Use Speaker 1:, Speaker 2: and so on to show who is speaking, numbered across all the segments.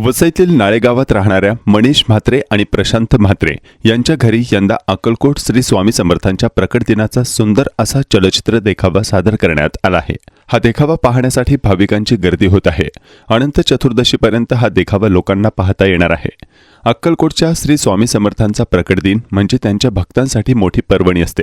Speaker 1: वसईतील नाळेगावात राहणाऱ्या मनीष म्हात्रे आणि प्रशांत म्हात्रे यांच्या घरी यंदा अक्कलकोट श्री स्वामी समर्थांच्या प्रकट दिनाचा सुंदर असा चलचित्र देखावा सादर करण्यात आला आहे. हा देखावा पाहण्यासाठी भाविकांची गर्दी होत आहे. अनंत चतुर्दशीपर्यंत हा देखावा लोकांना पाहता येणार आहे. अक्कलकोटच्या श्री स्वामी समर्थांचा प्रकट दिन म्हणजे त्यांच्या भक्तांसाठी मोठी पर्वणी असते.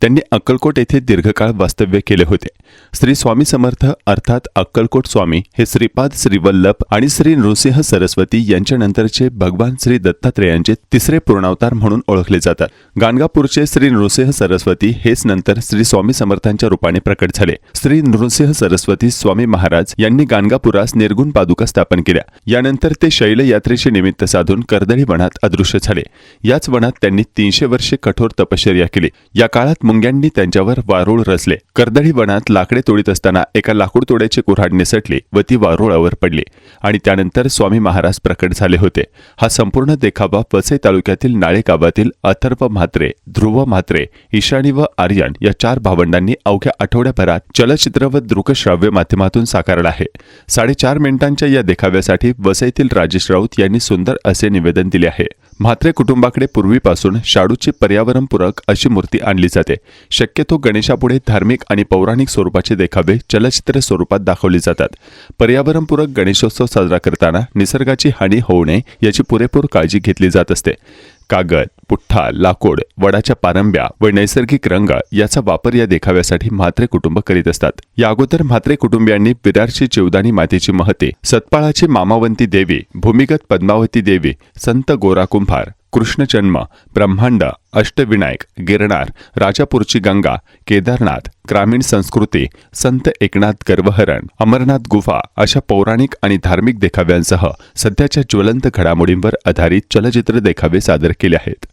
Speaker 1: त्यांनी अक्कलकोट येथे दीर्घकाळ वास्तव्य केले होते. श्री स्वामी समर्थ अर्थात अक्कलकोट स्वामी हे श्रीपाद श्री वल्लभ आणि श्री नृसिंह सरस्वती यांच्यानंतरचे भगवान श्री दत्तात्रेयांचे तिसरे पूर्णावतार म्हणून ओळखले जातात. गाणगापूरचे श्री नृसिंह सरस्वती हेच नंतर श्री स्वामी समर्थांच्या रूपाने प्रकट झाले. श्री नृसिंह सरस्वती स्वामी महाराज यांनी गाणगापुरास निर्गुण पादुका स्थापन केल्या. यानंतर ते शैल यात्रेचे निमित्त साधून कर्दळी वनात अदृश्य झाले. याच वनात त्यांनी तीनशे वर्षे कठोर तपश्चर्या केली. या काळात मुंग्यांनी त्यांच्यावर वारुळ रचले. कर्दळी वनात लाकडे तोडीत असताना एका लाकूड तोड्याची कुऱ्हाड निसटली व ती वारुळावर पडली आणि त्यानंतर स्वामी महाराज प्रकट झाले होते. हा संपूर्ण देखावा वसई तालुक्यातील नाळे गावातील अथर्व म्हात्रे ध्रुव म्हात्रे ईशानी व आर्यन या चार भावंडांनी अवघ्या आठवड्याभरात चलचित्र व दृकश्राव्य माध्यमातून साकारला आहे. साडेचार मिनिटांच्या या देखाव्यासाठी वसईतील राजेश राऊत यांनी सुंदर असे निवेदन दिले आहे. म्हात्रे कुटुंबाकडे पूर्वीपासून शाडूची पर्यावरणपूरक अशी मूर्ती आणली जाते. शक्यतो गणेशापुढे धार्मिक आणि पौराणिक स्वरूपाचे देखावे चलचित्र स्वरूपात दाखवले जातात. पर्यावरणपूरक गणेशोत्सव साजरा करताना निसर्गाची हानी होऊ नये याची पुरेपूर काळजी घेतली जात असते. कागद पुठ्ठा लाकूड वडाच्या पारंब्या व नैसर्गिक रंग याचा वापर या देखाव्यासाठी म्हात्रे कुटुंब करीत असतात. या अगोदर म्हात्रे कुटुंबियांनी विरारची चिवदानी मातेची महते सतपाळाची मामावंती देवी भूमिगत पद्मावती देवी संत गोरा कुंभार कृष्ण जन्म ब्रह्मांड अष्टविनायक गिरणार राजापूरची गंगा केदारनाथ ग्रामीण संस्कृती संत एकनाथ गर्वहरण अमरनाथ गुफा अशा पौराणिक आणि धार्मिक देखाव्यांसह सध्याच्या ज्वलंत घडामोडींवर आधारित चलचित्र देखावे सादर केले आहेत.